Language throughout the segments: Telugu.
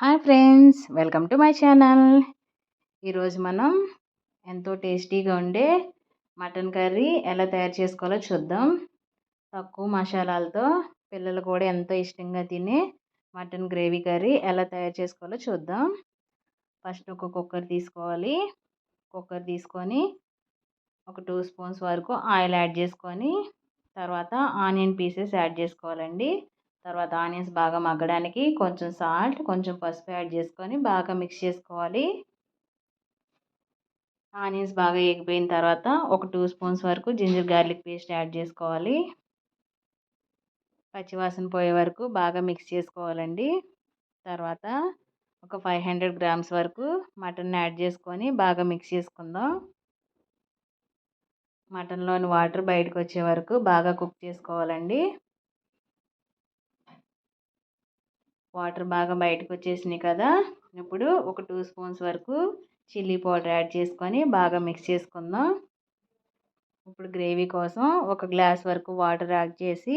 Hi friends welcome to my channel. ఈరోజు మనం ఎంతో టేస్టీగా ఉండే మటన్ కర్రీ ఎలా తయారు చేసుకోవాలో చూద్దాం. తక్కువ మసాలాలతో పిల్లలు కూడా ఎంతో ఇష్టంగా తినే మటన్ గ్రేవీ కర్రీ ఎలా తయారు చేసుకోవాలో చూద్దాం. ఫస్ట్ ఒక కుక్కర్ తీసుకోవాలి. కుక్కర్ తీసుకొని ఒక టూ స్పూన్స్ వరకు ఆయిల్ యాడ్ చేసుకొని తర్వాత ఆనియన్ పీసెస్ యాడ్ చేసుకోవాలండి. తర్వాత ఆనియన్స్ బాగా మగ్గడానికి కొంచెం సాల్ట్ కొంచెం పసుపు యాడ్ చేసుకొని బాగా మిక్స్ చేసుకోవాలి. ఆనియన్స్ బాగా ఎగిపోయిన తర్వాత ఒక టూ స్పూన్స్ వరకు జింజర్ గార్లిక్ పేస్ట్ యాడ్ చేసుకోవాలి. పచ్చివాసన పోయే వరకు బాగా మిక్స్ చేసుకోవాలండి. తర్వాత ఒక ఫైవ్ హండ్రెడ్ గ్రామ్స్ వరకు మటన్ యాడ్ చేసుకొని బాగా మిక్స్ చేసుకుందాం. మటన్లోని వాటర్ బయటకు వచ్చే వరకు బాగా కుక్ చేసుకోవాలండి. వాటర్ బాగా బయటకు వచ్చేసినాయి కదా. ఇప్పుడు ఒక టూ స్పూన్స్ వరకు చిల్లీ పౌడర్ యాడ్ చేసుకొని బాగా మిక్స్ చేసుకుందాం. ఇప్పుడు గ్రేవీ కోసం ఒక గ్లాస్ వరకు వాటర్ యాడ్ చేసి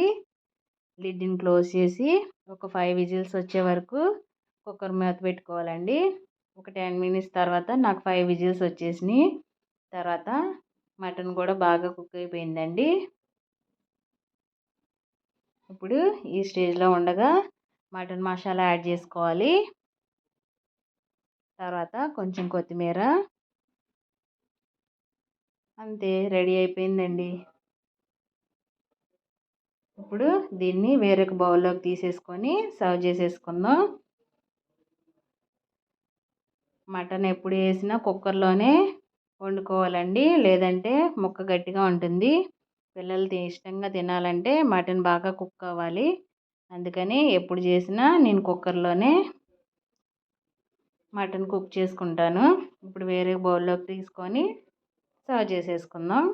లిడ్ని క్లోజ్ చేసి ఒక ఫైవ్ విజిల్స్ వచ్చే వరకు కుక్కర్ మీద పెట్టుకోవాలండి. ఒక టెన్ మినిట్స్ తర్వాత నాకు ఫైవ్ విజిల్స్ వచ్చేసినాయి. తర్వాత మటన్ కూడా బాగా కుక్ అయిపోయిందండి. ఇప్పుడు ఈ స్టేజ్లో ఉండగా మటన్ మసాలా యాడ్ చేసుకోవాలి. తర్వాత కొంచెం కొత్తిమీర. అంతే రెడీ అయిపోయిందండి. ఇప్పుడు దీన్ని వేరొక బౌల్లోకి తీసేసుకొని సర్వ్ చేసేసుకుందాం. మటన్ ఎప్పుడు వేసినా కుక్కర్లోనే వండుకోవాలండి. లేదంటే ముక్క గట్టిగా ఉంటుంది. పిల్లలు ఇష్టంగా తినాలంటే మటన్ బాగా కుక్ అవ్వాలి. అందుకని ఎప్పుడు చేసినా నేను కుక్కర్లోనే మటన్ కుక్ చేసుకుంటాను. ఇప్పుడు వేరే బౌల్లోకి తీసుకొని సర్వ్ చేసేసుకుందాం.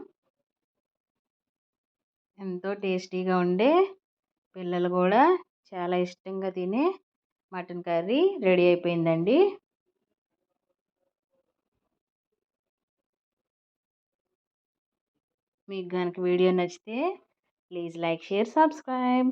ఎంతో టేస్టీగా ఉండే పిల్లలు కూడా చాలా ఇష్టంగా తినే మటన్ కర్రీ రెడీ అయిపోయిందండి. మీకు కనుక వీడియో నచ్చితే please like share subscribe.